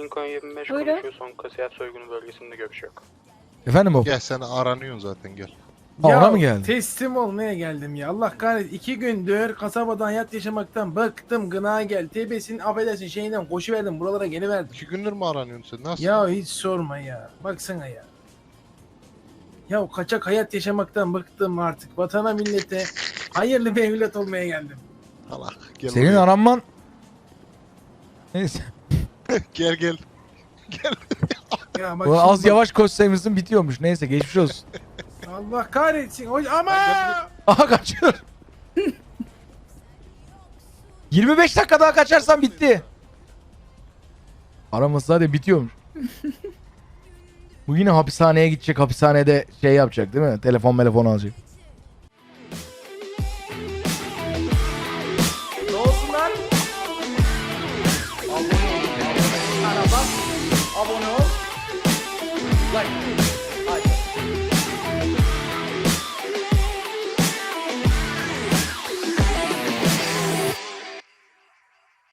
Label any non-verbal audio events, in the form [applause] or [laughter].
Lincoln 25 Buyurun. konuşuyor. Son kasiyat soygunu bölgesinde görüş yok. Efendim baba? Gel sen aranıyorsun zaten gel. Ha, Ya, ona mı geldin? Teslim olmaya geldim ya. Allah kahretsin. iki gündür kasabada hayat yaşamaktan bıktım. Gına gel. Tebesin affedersin şeyinden koşuverdim. Buralara geliverdim. İki gündür mü aranıyorsun sen? Nasıl? Ya hiç sorma ya. Baksana ya. Ya kaçak hayat yaşamaktan bıktım artık. Vatana millete hayırlı bir evlat olmaya geldim. Allah gel Senin buraya. aranman... Neyse. [laughs] Gel gel. Ya bak Bu şimdi az bak- yavaş koşsaymışsın bitiyormuş. Neyse geçmiş olsun. Allah kahretsin. Ama Aha kaçıyor. [laughs] 25 dakika daha kaçarsan bitti. Araması hadi bitiyormuş. Bu yine hapishaneye gidecek. Hapishanede şey yapacak değil mi? Telefon telefon alacak. abone ol. Like. Hadi.